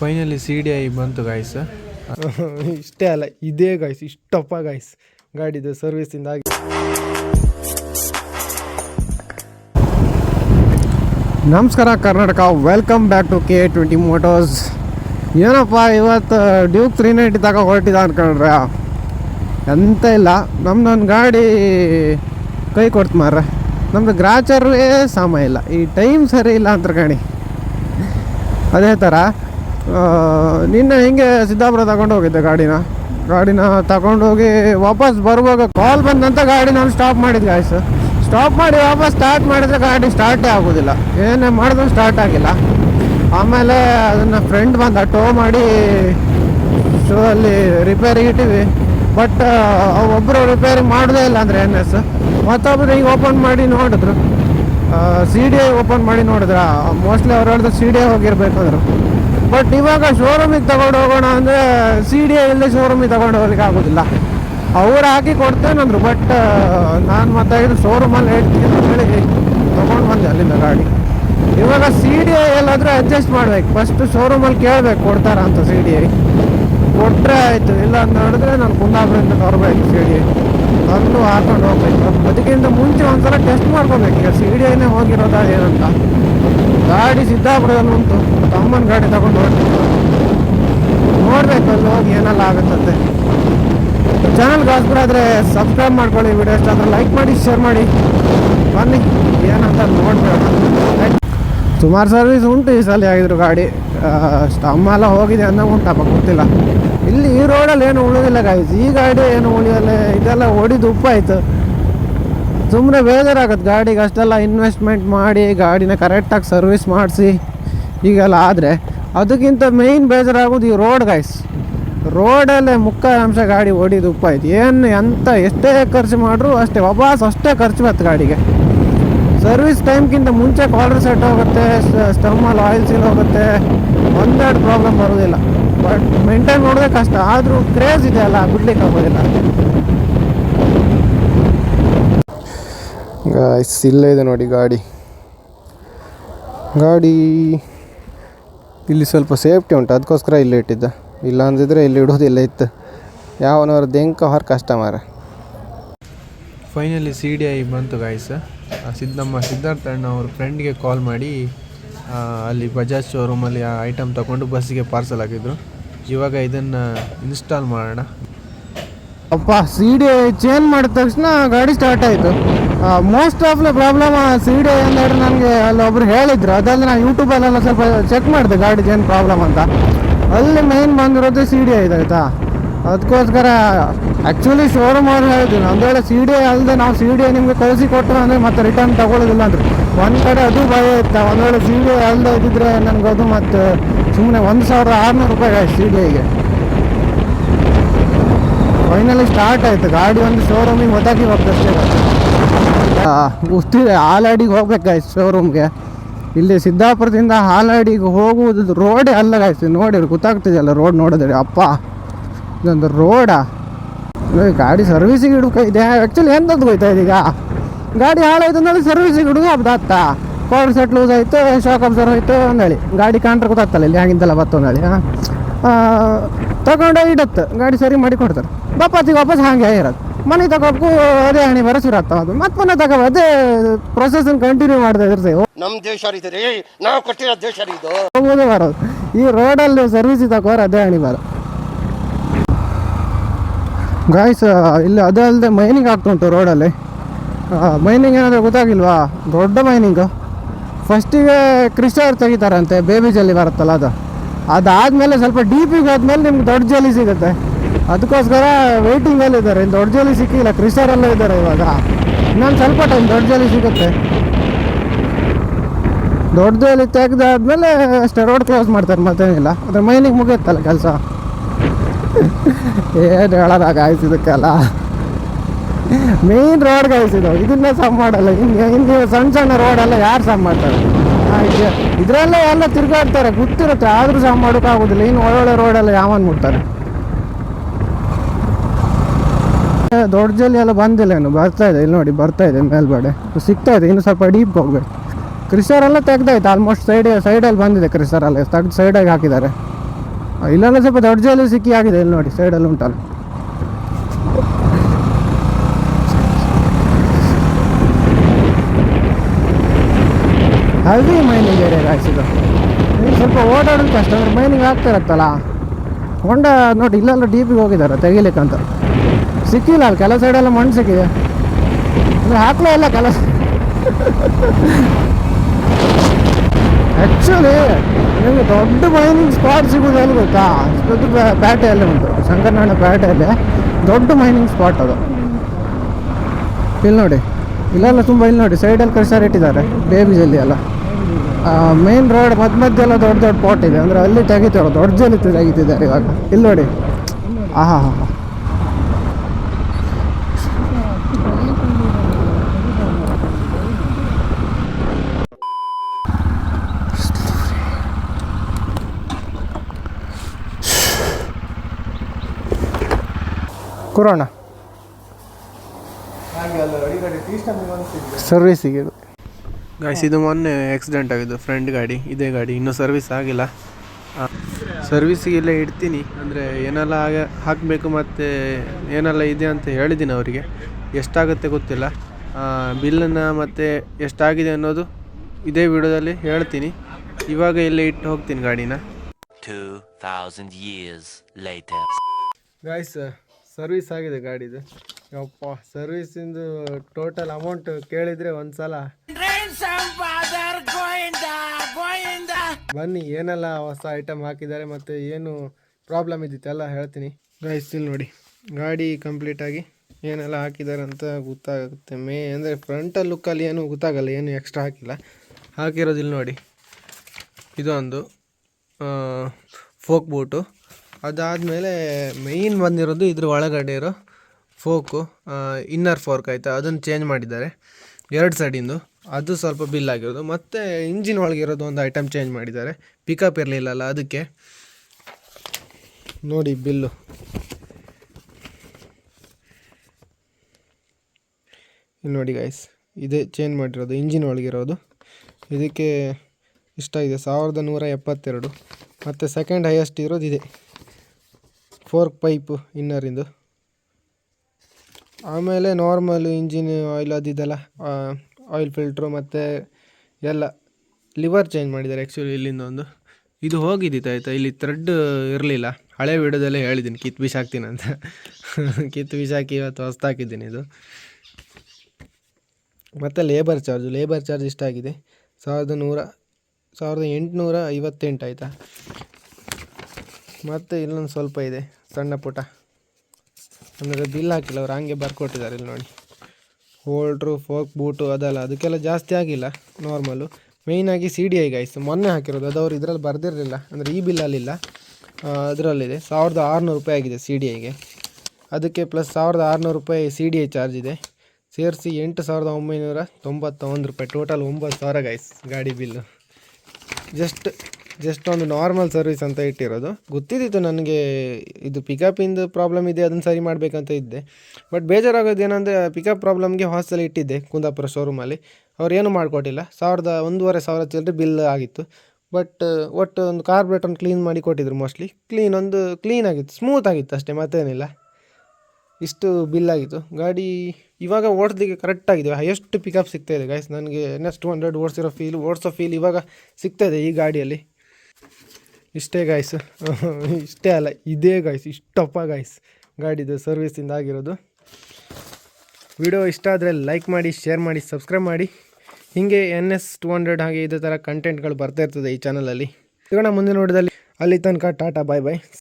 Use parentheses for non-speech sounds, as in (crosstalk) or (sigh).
Finally C D I ಬಂತು guys (laughs) ಇಷ್ಟೇ ಅಲ್ಲ, ಇದೇ ಗಾಯ್ಸ್ ಇಷ್ಟಪ್ಪ ಗಾಯ್ಸ್ ಗಾಡಿದು ಸರ್ವಿಸಿಂದ ಆಗಿ ನಮಸ್ಕಾರ, Karnataka. Welcome back to K twenty motos ಏನಪ್ಪ, ಇವತ್ತು ಡ್ಯೂಕ್ ತ್ರೀ ನೈಂಟಿ ತಗೋ ಹೊರಟಿದ ಅನ್ಕೊಂಡ್ರೆ? ಎಂತ ಇಲ್ಲ ನಮ್ದೊಂದು ಗಾಡಿ ಕೈ ಕೊಡ್ತು ಮಾರ್ರೆ. ನಮ್ದು ಗ್ರಾಚರ್ವೇ ಸಮ ಇಲ್ಲ. ಈ ಟೈಮ್ ಸರಿ ಇಲ್ಲ ಅಂತ ಕಾಣಿ. ಅದೇ ಥರ ನಿನ್ನೆ ಹಿಂಗೆ ಸಿದ್ದಾಪುರ ತಗೊಂಡು ಹೋಗಿದ್ದೆ ಗಾಡಿನ. ಗಾಡಿನ ತಗೊಂಡೋಗಿ ವಾಪಸ್ ಬರುವಾಗ ಕಾಲ್ ಬಂದಂತ ಗಾಡಿ ನಾನು ಸ್ಟಾಪ್ ಮಾಡಿದ್ದೆ ಗಾಯ್ಸ್ ಸ್ಟಾಪ್ ಮಾಡಿ ವಾಪಸ್ ಸ್ಟಾರ್ಟ್ ಮಾಡಿದ್ರೆ ಗಾಡಿ ಸ್ಟಾರ್ಟೇ ಆಗೋದಿಲ್ಲ. ಏನೇ ಮಾಡಿದ್ರು ಸ್ಟಾರ್ಟ್ ಆಗಿಲ್ಲ. ಆಮೇಲೆ ಅದನ್ನು ಫ್ರೆಂಡ್ ಬಂದ ಟೋ ಮಾಡಿ ಶೋ ಅಲ್ಲಿ ರಿಪೇರಿ ಇಟ್ಟಿವಿ ಬಟ್ ಒಬ್ಬರು ರಿಪೇರಿ ಮಾಡೋದೇ ಇಲ್ಲ ಅಂದರೆ ಎನ್ ಎಸ್ ಮತ್ತೊಬ್ಬರು ಈಗ ಓಪನ್ ಮಾಡಿ ನೋಡಿದ್ರು. ಸಿ ಡಿ ಐ ಓಪನ್ ಮಾಡಿ ನೋಡಿದ್ರ ಮೋಸ್ಟ್ಲಿ ಅವ್ರು ಹೇಳಿದ್ರು ಸಿ ಡಿ ಐ ಹೋಗಿರ್ಬೇಕು ಬಟ್ ಇವಾಗ ಶೋರೂಮಿಗೆ ತಗೊಂಡು ಹೋಗೋಣ ಅಂದರೆ ಸಿ ಡಿ ಇಲ್ಲದೆ ಶೋರೂಮಿಗೆ ತಗೊಂಡು ಹೋಗ್ಲಿಕ್ಕೆ ಆಗೋದಿಲ್ಲ. ಅವ್ರು ಹಾಕಿ ಕೊಡ್ತೇನಂದ್ರು ಬಟ್ ನಾನು ಮತ್ತೆ ಇದು ಶೋರೂಮಲ್ಲಿ ಹೇಳ್ತೀನಿ ಅಂತ ಹೇಳಿ ತೊಗೊಂಡು ಬಂದೆ ಅಲ್ಲಿಂದ ಗಾಡಿ. ಇವಾಗ ಸಿ ಡಿ ಐ ಎಲ್ಲಾದರೂ ಅಡ್ಜಸ್ಟ್ ಮಾಡ್ಬೇಕು. ಫಸ್ಟ್ ಶೋರೂಮಲ್ಲಿ ಕೇಳಬೇಕು, ಕೊಡ್ತಾರ ಅಂತ ಸಿ ಡಿ ಐ ಕೊಟ್ಟರೆ ಆಯಿತು. ಇಲ್ಲ ಅಂತ ನೋಡಿದ್ರೆ ನಾನು ಕುಂದಾಪುರದಿಂದ ತರಬೇಕು ಸಿ ಡಿ ಐ ತಂದು ಹಾಕೊಂಡು ಹೋಗ್ಬೇಕು. ಅದಕ್ಕಿಂತ ಮುಂಚೆ ಒಂದ್ಸಲ ಟೆಸ್ಟ್ ಮಾಡ್ಕೋಬೇಕು. ಸಿ ಡಿ ಐನೇ ಹೋಗಿರೋದಾ ಏನಂತ. ಗಾಡಿ ಸಿದ್ದಾಪುರದಲ್ಲಿ ಉಂಟು ತಮ್ಮನ ಗಾಡಿ ತಗೊಂಡು ಹೋಗ್ತಿದ್ದೆ ನೋಡ್ಬೇಕು ಅಲ್ಲಿ ಹೋಗಿ ಏನೆಲ್ಲ ಆಗುತ್ತಂತೆ. ಚಾನಲ್ ಗಾಸ್ಪುರ ಆದರೆ ಸಬ್ಸ್ಕ್ರೈಬ್ ಮಾಡ್ಕೊಳ್ಳಿ ವಿಡಿಯೋ ಇಷ್ಟ ಆದರೆ ಲೈಕ್ ಮಾಡಿ ಶೇರ್ ಮಾಡಿ. ಬನ್ನಿ, ಏನಂತ ನೋಡ್ಬೇಡ ಸುಮಾರು ಸರ್ವಿಸ್ ಉಂಟು ಈ ಸಲ ಆಗಿದ್ರು ಗಾಡಿ. ಸ್ಟಮ್ ಎಲ್ಲ ಹೋಗಿದೆ ಅನ್ನೋ ಉಂಟಪ್ಪ ಗೊತ್ತಿಲ್ಲ. ಇಲ್ಲಿ ಈ ರೋಡಲ್ಲಿ ಏನು ಉಳಿದಿಲ್ಲ ಗಾಯ್ಸ್ ಈ ಗಾಡಿ ಏನು ಉಳಿಯಲ್ಲ, ಇದೆಲ್ಲ ಹೊಡಿದು ಉಪ್ಪಾಯ್ತು. ಸುಮ್ಮನೆ ಬೇಜಾರಾಗತ್ತೆ. ಗಾಡಿಗೆ ಅಷ್ಟೆಲ್ಲ ಇನ್ವೆಸ್ಟ್ಮೆಂಟ್ ಮಾಡಿ, ಗಾಡಿನ ಕರೆಕ್ಟಾಗಿ ಸರ್ವಿಸ್ ಮಾಡಿಸಿ ಈಗೆಲ್ಲ ಆದರೆ ಅದಕ್ಕಿಂತ ಮೇಯ್ನ್ ಬೇಜಾರಾಗೋದು ಈ ರೋಡ್ ಗೈಸ್ ರೋಡಲ್ಲೇ ಮುಖ್ಯ ಅಂಶ ಗಾಡಿ ಓಡಿದು ಉಪ್ಪಾಯ್ತು ಏನು ಎಂತ ಎಷ್ಟೇ ಖರ್ಚು ಮಾಡ್ರು ಅಷ್ಟೇ, ವಾಪಸ್ ಅಷ್ಟೇ ಖರ್ಚು ಬತ್ತು ಗಾಡಿಗೆ. ಸರ್ವಿಸ್ ಟೈಮ್ಗಿಂತ ಮುಂಚೆ ಕಾಲರ್ ಸೆಟ್ ಹೋಗುತ್ತೆ ಸ್ಟಮ್ಮಲ್ಲಿ ಆಯಿಲ್ ಸೀಲ್ ಹೋಗುತ್ತೆ. ಒಂದೆರಡು ಪ್ರಾಬ್ಲಮ್ ಬರೋದಿಲ್ಲ. ಬಟ್ ಮೇಂಟೈನ್ ಮಾಡೋದೇ ಕಷ್ಟ. ಆದರೂ ಕ್ರೇಜ್ ಇದೆ ಅಲ್ಲ, ಬಿಡ್ಲಿಕ್ಕೆ ಆಗೋದಿಲ್ಲ ಗಾಯ್ಸ್ ಇಲ್ಲೇ ಇದೆ ನೋಡಿ ಗಾಡಿ. ಗಾಡಿ ಇಲ್ಲಿ ಸ್ವಲ್ಪ ಸೇಫ್ಟಿ ಉಂಟು ಅದಕ್ಕೋಸ್ಕರ ಇಲ್ಲಿ ಇಟ್ಟಿದ್ದ. ಇಲ್ಲ ಅಂದಿದ್ರೆ ಇಲ್ಲಿ ಇಡೋದಿಲ್ಲ ಇತ್ತು. ಯಾವನವ್ರ ದೆಂಕ ಹೊರ ಕಷ್ಟ ಮಾರ ಫೈನಲಿ ಸಿ ಡಿ ಐ ಬಂತು ಗಾಯ್ಸ್ ಸಿದ್ದಮ್ಮ ಸಿದ್ಧಾರ್ಥ ಅಣ್ಣ ಅವ್ರ ಫ್ರೆಂಡ್ಗೆ ಕಾಲ್ ಮಾಡಿ ಅಲ್ಲಿ ಬಜಾಜ್ ಶೋರೂಮಲ್ಲಿ ಆ ಐಟಮ್ ತಗೊಂಡು ಬಸ್ಸಿಗೆ ಪಾರ್ಸಲ್ ಹಾಕಿದ್ರು. ಇವಾಗ ಇದನ್ನು ಇನ್ಸ್ಟಾಲ್ ಮಾಡೋಣ. ಅಪ್ಪ ಸಿ ಡಿ ಚೇಂಜ್ ಮಾಡಿದ ತಕ್ಷಣ ಗಾಡಿ ಸ್ಟಾರ್ಟ್ ಆಯಿತು. Most of the problem C D ಅಂದರೆ ನನಗೆ ಅಲ್ಲಿ ಒಬ್ರು ಹೇಳಿದ್ರು. ಅದಲ್ಲಿ ನಾನು ಯೂಟ್ಯೂಬಲ್ಲೆಲ್ಲ ಸ್ವಲ್ಪ ಚೆಕ್ ಮಾಡಿದೆ ಗಾಡಿ ಏನು ಪ್ರಾಬ್ಲಮ್ ಅಂತ. ಅಲ್ಲಿ ಮೇಯ್ನ್ ಬಂದಿರೋದು ಸಿ ಡಿ ಐದು ಆಯಿತಾ? ಅದಕ್ಕೋಸ್ಕರ ಆ್ಯಕ್ಚುಲಿ ಶೋರೂಮ್ ಅವ್ರು ಹೇಳಿದ್ರು. ಒಂದು ವೇಳೆ ಸಿ ಡಿ ಅಲ್ಲದೆ ನಾವು ಸಿ ಡಿ ನಿಮಗೆ ಕಳಿಸಿ ಕೊಟ್ಟರು ಅಂದರೆ ಮತ್ತೆ ರಿಟರ್ನ್ ತಗೊಳ್ಳೋದಿಲ್ಲ ಅಂದರು. ಒಂದು ಕಡೆ ಅದು ಭಯ ಇತ್ತು. ಒಂದು ವೇಳೆ ಸಿ ಡಿ ಅಲ್ಲದೆ ಇದ್ದಿದ್ರೆ ನನಗೆ ಅದು ಮತ್ತು ಸುಮ್ಮನೆ ಒಂದು ಸಾವಿರದ ಆರುನೂರು ರೂಪಾಯಿ ಸಿ ಡಿ ಐಗೆ ಫೈನಲಿ ಸ್ಟಾರ್ಟ್ ಆಯ್ತು. ಗಾಡಿ ಒಂದು ಶೋರೂಮಿಗೆ ಒತ್ತಾಗಿ ಹೋಗ್ತಷ್ಟೇ ಗೊತ್ತಿದೆ ಹಾಲಾಡಿಗೆ ಹೋಗ್ಬೇಕಾಯ್ತು ಶೋರೂಮ್ಗೆ ಇಲ್ಲಿ ಸಿದ್ದಾಪುರದಿಂದ ಹಾಲಾಡಿಗೆ ಹೋಗುವುದು ರೋಡೇ ಅಲ್ಲ ಗಾಯ್ತು ನೋಡಿ ಗೊತ್ತಾಗ್ತಿದೆಯಲ್ಲ ರೋಡ್ ನೋಡಿದ್ರೆ. ಅಪ್ಪ, ಇದೊಂದು ರೋಡಾ ಗಾಡಿ ಸರ್ವಿಸಿಗೆ ಹಿಡ್ಕೈತೆ ಆ್ಯಕ್ಚುಲಿ ಎಂಥದ್ದು ಹೋಯ್ತಾ ಇದೀಗ? ಗಾಡಿ ಹಾಳಾಯ್ತು ಅಂದ್ರೆ ಸರ್ವಿಸಿಗೆ ಹಿಡಿದು ಅಬ್ದಾತ್ತ ಪವರ್ ಸೆಟ್ ಲೂಸ್ ಆಯಿತು ಶಾಕ್ ಅಬ್ಸರ್ವ್ ಆಯಿತು ಅಂದೇಳಿ ಗಾಡಿ ಕಾಂಟ್ರೆ ಗೊತ್ತಾಗ್ತಲ್ಲ ಇಲ್ಲಿ ಹಾಗಿಂದೆಲ್ಲ ಬತ್ತು ಅಂದೇಳಿ ಹಾಂ? ತಗೊಂಡು ಇಡತ್ತೆ. ಗಾಡಿ ಸರಿ ಮಾಡಿ ಕೊಡ್ತಾರೆ. ಬಾಪಾತಿಗೆ ವಾಪಸ್ ಹಾಗೆ ಇರೋದು ಮನೆ ತಗೋಬೇಕು ಅದೇ ಹಣಿ ಬರ ಸುರತ್ತ ಅದು ಮತ್ತೆ ಮನೆ ತಗೋ ಅದೇ ಪ್ರೊಸೆಸ್ ಕಂಟಿನ್ಯೂ ಮಾಡ್ತಾ ಇದ್ರೆ ನಮ್ಮ ದೇಶ ರೀ ನಾವು ಕೊಟ್ಟಿರೋ ದೇಶ ಇದು. ಹೋಗೋದು ಬರೋದು. ಈ ರೋಡಲ್ಲಿ ಸರ್ವಿಸ್ ತಗೋರು ಅದೇ ಹಣಿ ಬರ ಗಾಯ್ಸ್ ಇಲ್ಲ ಅದೇ ಅಲ್ಲದೆ ಮೈನಿಂಗ್ ಆಗ್ತುಂಟು ರೋಡಲ್ಲಿ ಮೈನಿಂಗ್ ಏನಾದರೂ ಗೊತ್ತಾಗಿಲ್ವಾ? ದೊಡ್ಡ ಮೈನಿಂಗು ಫಸ್ಟಿಗೆ ಕ್ರಿಸ್ಟರ್ ತೆಗಿತಾರಂತೆ ಬೇಬಿ ಜಲ್ಲಿ ಬರುತ್ತಲ್ಲ ಅದು. ಅದಾದಮೇಲೆ ಸ್ವಲ್ಪ ಡೀಪಿಗೆ ಹೋದ್ಮೇಲೆ ನಿಮ್ಗೆ ದೊಡ್ಡ ಜಲ್ಲಿ ಸಿಗುತ್ತೆ. ಅದಕ್ಕೋಸ್ಕರ ವೆಯ್ಟಿಂಗಲ್ಲಿ ಇದ್ದಾರೆ. ಇನ್ನು ದೊಡ್ಡ ಜಲ್ಲಿ ಸಿಕ್ಕಿಲ್ಲ. ಕ್ರಿಸ್ಟರಲ್ಲೇ ಇದ್ದಾರೆ ಇವಾಗ. ಇನ್ನೊಂದು ಸ್ವಲ್ಪ ಟೈಮ್ ದೊಡ್ಡ ಜಲ್ಲಿ ಸಿಗುತ್ತೆ. ದೊಡ್ಡ ಜೋಲಿ ತೆಗೆದಾದ್ಮೇಲೆ ಅಷ್ಟೇ ರೋಡ್ ಕ್ಲೋಸ್ ಮಾಡ್ತಾರೆ. ಮತ್ತೇನಿಲ್ಲ. ಅದ್ರ ಮೈನಿಗೆ ಮುಗಿಯುತ್ತಲ್ಲ ಕೆಲಸ. ಏನು ಹೇಳೋದಾಗ ಇದಕ್ಕೆಲ್ಲ? ಮೇನ್ ರೋಡ್ ಗಾಯಿಸಿದ್ದು ಇದನ್ನೇ ಸಮ್ ಮಾಡಲ್ಲ ಹಿಂಗೆ ಹಿಂಗೆ ಸಣ್ಣ ಸಣ್ಣ ರೋಡೆಲ್ಲ ಯಾರು ಸಮ್ ಮಾಡ್ತಾರೆ? ಇದರಲ್ಲೇ ಎಲ್ಲ ತಿರುಗಾಡ್ತಾರೆ. ಗೊತ್ತಿರುತ್ತೆ. ಆದರೂ ಸಹ ಮಾಡೋಕ್ಕಾಗೋದಿಲ್ಲ ಇನ್ನು ಒಳ್ಳೊಳ್ಳೆ ರೋಡೆಲ್ಲ ಯಾವನ್ ಮುಟ್ತಾರೆ. ದೊಡ್ಡ ಜಲ್ಲಿ ಎಲ್ಲ ಬಂದಿಲ್ಲ ಇನ್ನು. ಬರ್ತಾ ಇದೆ. ಇಲ್ಲಿ ನೋಡಿ, ಬರ್ತಾ ಇದೆ ಮೇಲ್ಗಡೆ. ಸಿಗ್ತಾ ಇದೆ. ಇನ್ನು ಸ್ವಲ್ಪ ಡೀಪ್ ಹೋಗ್ಬೇಕು. ಕ್ರಿಸರ್ ಎಲ್ಲ ತೆಗ್ದಾಯ್ತು. ಆಲ್ಮೋಸ್ಟ್ ಸೈಡ್ ಸೈಡಲ್ಲಿ ಬಂದಿದೆ ಕ್ರಿಸರ್ ಎಲ್ಲ. ತೆಗ್ದು ಸೈಡಾಗಿ ಹಾಕಿದ್ದಾರೆ. ಇಲ್ಲೆಲ್ಲ ಸ್ವಲ್ಪ ದೊಡ್ಡ ಜಲ್ಲಿ ಸಿಕ್ಕಿ ಆಗಿದೆ. ಇಲ್ಲಿ ನೋಡಿ ಸೈಡಲ್ಲಿ ಉಂಟಲ್ಲ. ಹೆವಿ ಮೈನಿಂಗ್ ಏರಿಯಾ ಗಾಯ್ಸಿದು ಇಲ್ಲಿ ಸ್ವಲ್ಪ ಓಡಾಡೋದು ಕಷ್ಟ ಅಂದರೆ ಮೈನಿಂಗ್ ಆಗ್ತಾ ಇರತ್ತಲ್ಲ? ಹೊಂಡ ನೋಡಿ, ಇಲ್ಲೆಲ್ಲ ಡೀಪಿಗೆ ಹೋಗಿದ್ದಾರೆ ತೆಗಿಲಿಕ್ಕಂತ ಸಿಕ್ಕಿಲ್ಲ ಅಲ್ಲಿ, ಕೆಲ ಸೈಡೆಲ್ಲ ಮಣ್ಣು ಸಿಕ್ಕಿದೆ. ಅಂದರೆ ಹಾಕ್ಲೇ ಇಲ್ಲ ಕೆಲಸ ಆ್ಯಕ್ಚುಲಿ ನಿಮಗೆ ದೊಡ್ಡ ಮೈನಿಂಗ್ ಸ್ಪಾಟ್ ಸಿಗೋದು ಎಲ್ಲಿ ಗೊತ್ತಾ? ದೊಡ್ಡ ಪೇಟೆಯಲ್ಲಿ ಉಂಟು ಶಂಕರನಾರಾಯಣ ಪೇಟೆಯಲ್ಲಿ ದೊಡ್ಡ ಮೈನಿಂಗ್ ಸ್ಪಾಟ್ ಅದು. ಇಲ್ಲಿ ನೋಡಿ, ಇಲ್ಲೆಲ್ಲ ತುಂಬ, ಇಲ್ಲಿ ನೋಡಿ ಸೈಡಲ್ಲಿ ಕೃಷಿಯರ್ ಇಟ್ಟಿದ್ದಾರೆ ಬೇಬಿ ಜಲ್ಲಿ ಎಲ್ಲ. ಮೇನ್ ರೋಡ್ ಮಧ್ಯ ಮಧ್ಯ ಎಲ್ಲ ದೊಡ್ಡ ದೊಡ್ಡ ಪಾಟ್ ಇದೆ. ಅಂದರೆ ಅಲ್ಲಿ ತೆಗಿತಾರೆ. ದೊಡ್ಡ ಜನ ತೆಗಿತಿದ್ದಾರೆ ಇವಾಗ. ಇಲ್ಲಿ ನೋಡಿ. ಆಹಾ ಹಾಂ ಹಾಂ ಕೊರೋನಾ? ಸರ್ವಿಸಿಗೆ ಇದು. ಗಾಯ್ಸ್ ಇದು ಮೊನ್ನೆ ಆಕ್ಸಿಡೆಂಟ್ ಆಗಿದ್ದು ಫ್ರೆಂಡ್ ಗಾಡಿ ಇದೇ ಗಾಡಿ ಇನ್ನೂ ಸರ್ವಿಸ್ ಆಗಿಲ್ಲ. ಸರ್ವಿಸಿಗೆಲ್ಲ ಇಡ್ತೀನಿ ಅಂದರೆ ಏನೆಲ್ಲ ಆಗ ಹಾಕಬೇಕು ಮತ್ತು ಏನೆಲ್ಲ ಇದೆ ಅಂತ ಹೇಳಿದ್ದೀನಿ ಅವರಿಗೆ. ಎಷ್ಟಾಗುತ್ತೆ ಗೊತ್ತಿಲ್ಲ. ಬಿಲ್ಲನ್ನು ಮತ್ತು ಎಷ್ಟಾಗಿದೆ ಅನ್ನೋದು ಇದೇ ವಿಡಿಯೋದಲ್ಲಿ ಹೇಳ್ತೀನಿ. ಇವಾಗ ಇಲ್ಲೇ ಇಟ್ಟು ಹೋಗ್ತೀನಿ ಗಾಡಿನ. 2,000 years later. ಗಾಯ್ಸ್ ಸರ್ವಿಸ್ ಆಗಿದೆ ಗಾಡಿದು. ಯಪ್ಪ ಸರ್ವಿಸಿಂದು ಟೋಟಲ್ ಅಮೌಂಟ್ ಕೇಳಿದರೆ ಒಂದು ಸಲ ಬನ್ನಿ, ಏನೆಲ್ಲ ಹೊಸ ಐಟಮ್ ಹಾಕಿದ್ದಾರೆ ಮತ್ತು ಏನು ಪ್ರಾಬ್ಲಮ್ ಇದ್ದಿತ್ತು? ಎಲ್ಲ ಹೇಳ್ತೀನಿ. ಗೈಸ್ ಇಲ್ಲಿ ನೋಡಿ. ಗಾಡಿ ಕಂಪ್ಲೀಟಾಗಿ ಏನೆಲ್ಲ ಹಾಕಿದ್ದಾರೆ ಅಂತ ಗೊತ್ತಾಗುತ್ತೆ. ಮೇ ಅಂದರೆ ಫ್ರಂಟಲ್ ಲುಕ್ಕಲ್ಲಿ ಏನು ಗೊತ್ತಾಗಲ್ಲ, ಏನು ಎಕ್ಸ್ಟ್ರಾ ಹಾಕಿಲ್ಲ. ಹಾಕಿರೋದಿಲ್ಲ ನೋಡಿ. ಇದೊಂದು ಫೋಕ್ ಬೂಟು ಅದಾದಮೇಲೆ ಮೇಯ್ನ್ ಬಂದಿರೋದು ಇದ್ರ ಒಳಗಡೆ ಇರೋ ಫೋಕು ಇನ್ನರ್ ಫೋರ್ಕ್ ಆಯಿತಾ? ಅದನ್ನು ಚೇಂಜ್ ಮಾಡಿದ್ದಾರೆ. ಎರಡು ಸೈಡಿಂದು ಅದು ಸ್ವಲ್ಪ ಬಿಲ್ ಆಗಿರೋದು. ಮತ್ತು ಇಂಜಿನ್ ಒಳಗಿರೋದು ಒಂದು ಐಟಮ್ ಚೇಂಜ್ ಮಾಡಿದ್ದಾರೆ. ಪಿಕಪ್ ಇರಲಿಲ್ಲಲ್ಲ, ಅದಕ್ಕೆ. ನೋಡಿ ಬಿಲ್ಲು. ನೋಡಿ ಗೈಸ್ ಇದೇ ಚೇಂಜ್ ಮಾಡಿರೋದು, ಇಂಜಿನ್ ಒಳಗಿರೋದು ಇದಕ್ಕೆ ಇಷ್ಟ ಇದೆ, ಸಾವಿರದ ನೂರ ಎಪ್ಪತ್ತೆರಡು. ಮತ್ತು ಸೆಕೆಂಡ್ ಹೈಯೆಸ್ಟ್ ಇರೋದು ಇದೆ. ಫೋರ್ಕ್ ಪೈಪು ಇನ್ನರಿಂದು ಆಮೇಲೆ ನಾರ್ಮಲ್ ಇಂಜಿನ್ ಆಯಿಲ್ ಅದಿದೆಲ್ಲ ಆಯಿಲ್ ಫಿಲ್ಟ್ರು ಮತ್ತು ಎಲ್ಲ ಲಿವರ್ ಚೇಂಜ್ ಮಾಡಿದ್ದಾರೆ ಆ್ಯಕ್ಚುಲಿ ಇಲ್ಲಿಂದ ಒಂದು. ಇದು ಹೋಗಿದ್ದಿತ್ತು ಆಯಿತಾ? ಇಲ್ಲಿ ಥ್ರೆಡ್ ಇರಲಿಲ್ಲ. ಹಳೆ ವಿಡಿಯೋದಲ್ಲೇ ಹೇಳಿದ್ದೀನಿ ಕಿತ್ತು ಬಿಸಾಕ್ತೀನಂತ (laughs) ಕಿತ್ತು ಬಿಸಾಕಿ ಇವತ್ತು ಹೊಸ್ತಾಕಿದ್ದೀನಿ ಇದು. ಮತ್ತು ಲೇಬರ್ ಚಾರ್ಜು ಲೇಬರ್ ಚಾರ್ಜ್ ಇಷ್ಟಾಗಿದೆ ಸಾವಿರದ ನೂರ, ಸಾವಿರದ ಎಂಟುನೂರ ಐವತ್ತೆಂಟು ಆಯಿತಾ? ಮತ್ತು ಇಲ್ಲೊಂದು ಸ್ವಲ್ಪ ಇದೆ, ಸಣ್ಣ ಪುಟ. ಅಂದರೆ ಬಿಲ್ ಹಾಕಿಲ್ಲ, ಅವ್ರು ಹಂಗೆ ಬರ್ಕೊಟ್ಟಿದ್ದಾರೆ ಇಲ್ಲಿ ನೋಡಿ. ಹೋಲ್ಡ್ರು, ಫೋಕ್, ಬೂಟು ಅದೆಲ್ಲ, ಅದಕ್ಕೆಲ್ಲ ಜಾಸ್ತಿ ಆಗಿಲ್ಲ ನಾರ್ಮಲು ಮೇಯ್ನಾಗಿ ಸಿ ಡಿ ಐ ಗೈಸ್ ಮೊನ್ನೆ ಹಾಕಿರೋದು, ಅದು ಅವ್ರು ಇದರಲ್ಲಿ ಬರೆದಿರಲಿಲ್ಲ, ಅಂದರೆ ಈ ಬಿಲ್ಲಲ್ಲಿಲ್ಲ ಅದರಲ್ಲಿದೆ, ಸಾವಿರದ ಆರುನೂರು ರೂಪಾಯಿ ಆಗಿದೆ ಸಿ ಡಿ ಐಗೆ ಅದಕ್ಕೆ ಪ್ಲಸ್ ಸಾವಿರದ ಆರುನೂರು ರೂಪಾಯಿ ಸಿ ಡಿ ಐ ಚಾರ್ಜ್ ಇದೆ. ಸೇರಿಸಿ ಎಂಟು ಸಾವಿರದ ಒಂಬೈನೂರ ತೊಂಬತ್ತ ಒಂದು ರೂಪಾಯಿ ಟೋಟಲ್ ಒಂಬತ್ತು ಸಾವಿರ ಗೈಸ್ ಗಾಡಿ ಬಿಲ್ಲು ಜಸ್ಟ್ ಜಸ್ಟ್ ಒಂದು ನಾರ್ಮಲ್ ಸರ್ವಿಸ್ ಅಂತ ಇಟ್ಟಿರೋದು. ಗೊತ್ತಿದ್ದಿತ್ತು ನನಗೆ ಇದು ಪಿಕಪಿಂದು ಪ್ರಾಬ್ಲಮ್ ಇದೆ, ಅದನ್ನು ಸರಿ ಮಾಡಬೇಕಂತ ಇದ್ದೆ. ಬಟ್ ಬೇಜಾರಾಗೋದು ಏನಂದರೆ ಪಿಕಪ್ ಪ್ರಾಬ್ಲಮ್ಗೆ ಹಾಸ್ಟೆಲ್ ಇಟ್ಟಿದ್ದೆ, ಕುಂದಾಪುರ ಶೋರೂಮಲ್ಲಿ ಅವ್ರು ಏನೂ ಮಾಡಿಕೊಟ್ಟಿಲ್ಲ. ಸಾವಿರದ ಒಂದೂವರೆ ಸಾವಿರ ಚಿಲ್ಲರೆ ಬಿಲ್ ಆಗಿತ್ತು. ಬಟ್ ಒಟ್ಟು ಒಂದು ಕಾರ್ಬ್ರೇಟನ್ನು ಕ್ಲೀನ್ ಮಾಡಿ ಕೊಟ್ಟಿದ್ರು ಮೋಸ್ಟ್ಲಿ ಕ್ಲೀನ್ ಒಂದು ಕ್ಲೀನ್ ಆಗಿತ್ತು. ಸ್ಮೂತ್ ಆಗಿತ್ತು ಅಷ್ಟೇ, ಮತ್ತೇನಿಲ್ಲ. ಇಷ್ಟು ಬಿಲ್ ಆಗಿತ್ತು. ಗಾಡಿ ಇವಾಗ ಓಡಿಸ್ಲಿಕ್ಕೆ ಕರೆಕ್ಟ್ ಆಗಿದೆ. ಹೈಯೆಸ್ಟ್ ಪಿಕಪ್ ಸಿಗ್ತಾಯಿದೆ ಗೈಸ್ ನನಗೆ ಎನ್ ಎಸ್ ಟು ಹಂಡ್ರೆಡ್ ಓಡಿಸಿರೋ ಫೀಲ್ ಓಡಿಸೋ ಫೀಲ್ ಇವಾಗ ಸಿಗ್ತಾಯಿದೆ ಈ ಗಾಡಿಯಲ್ಲಿ. ಇಷ್ಟೇ ಗಾಯ್ಸ್ (laughs) ಇಷ್ಟೇ ಅಲ್ಲ, ಇದೇ ಗಾಯ್ಸ್ ಇಷ್ಟಪ್ಪ ಗಾಯ್ಸ್ ಗಾಡಿದು ಸರ್ವಿಸಿಂದ ಆಗಿರೋದು. ವಿಡಿಯೋ ಇಷ್ಟ ಆದರೆ ಲೈಕ್ ಮಾಡಿ ಶೇರ್ ಮಾಡಿ ಸಬ್ಸ್ಕ್ರೈಬ್ ಮಾಡಿ. ಹೀಗೆ ಎನ್ ಎಸ್ ಟು ಹಂಡ್ರೆಡ್ ಹಾಗೆ ಇದೇ ಥರ ಕಂಟೆಂಟ್ಗಳು ಬರ್ತಾ ಇರ್ತದೆ ಈ ಚಾನಲಲ್ಲಿ ಸಿಗೋಣ ಮುಂದೆ ನೋಡಿದಲ್ಲಿ ಅಲ್ಲಿ ತನಕ ಟಾಟಾ ಬಾಯ್ ಬಾಯ್